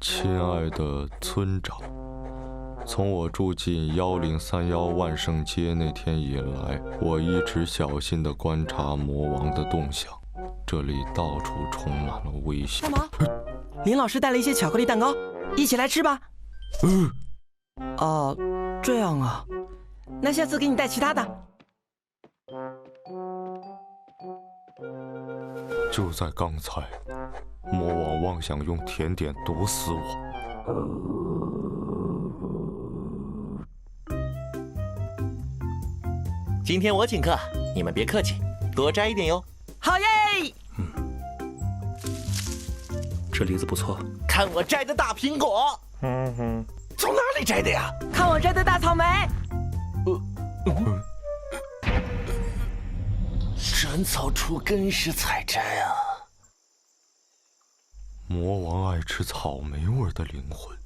村长。从我住进幺零三幺万圣街那天以来，我一直小心地观察魔王的动向。这里到处充满了危险。干嘛？林老师带了一些巧克力蛋糕，一起来吃吧。嗯，哦，这样啊，那下次给你带其他的。就在刚才，魔王妄想用甜点毒死我。今天我请客，你们别客气，多摘一点哟。好耶！嗯这梨子不错，看我摘的大苹果，嗯哼，从哪里摘的呀？看我摘的大草莓。呃斩草除根时采摘啊！魔王爱吃草莓味的灵魂。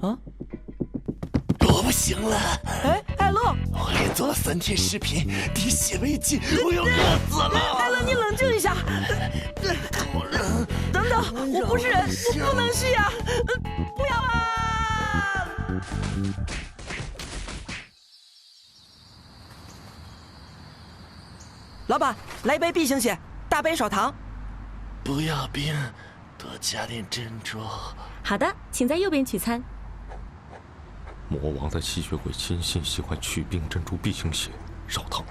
啊！我不行了！哎，艾乐，我连做了三天视频，滴血未尽，我要饿死了！艾乐，你冷静一下。等等，我不是人，我不能去呀！不要啊！老板，来一杯 B 型血，大杯少糖。不要冰，多加点珍珠。好的，请在右边取餐。魔王的吸血鬼亲信喜欢取冰珍珠 B 型血，少糖。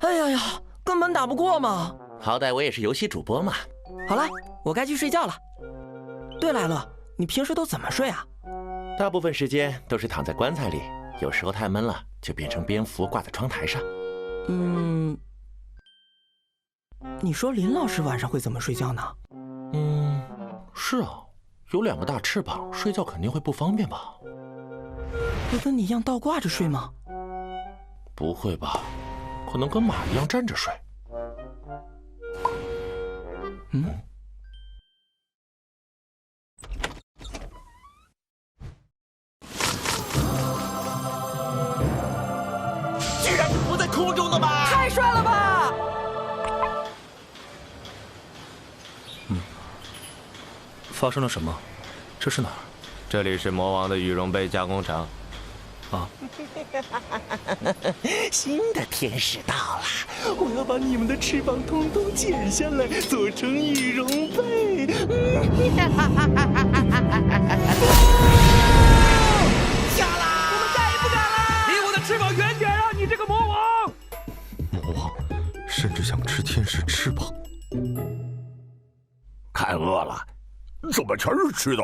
哎呀呀，根本打不过嘛！好歹我也是游戏主播嘛。好了，我该去睡觉了。对了，艾乐，你平时都怎么睡啊？大部分时间都是躺在棺材里，有时候太闷了，就变成蝙蝠挂在窗台上。嗯，你说林老师晚上会怎么睡觉呢？嗯，是啊，有两个大翅膀，睡觉肯定会不方便吧？会跟你一样倒挂着睡吗？不会吧，可能跟马一样站着睡。嗯。空中的吧！太帅了吧！嗯发生了什么？这是哪儿？这里是魔王的羽绒被加工厂。啊！新的天使到了，我要把你们的翅膀通通剪下来，做成羽绒被。下 翅膀。看饿了，怎么全是吃的？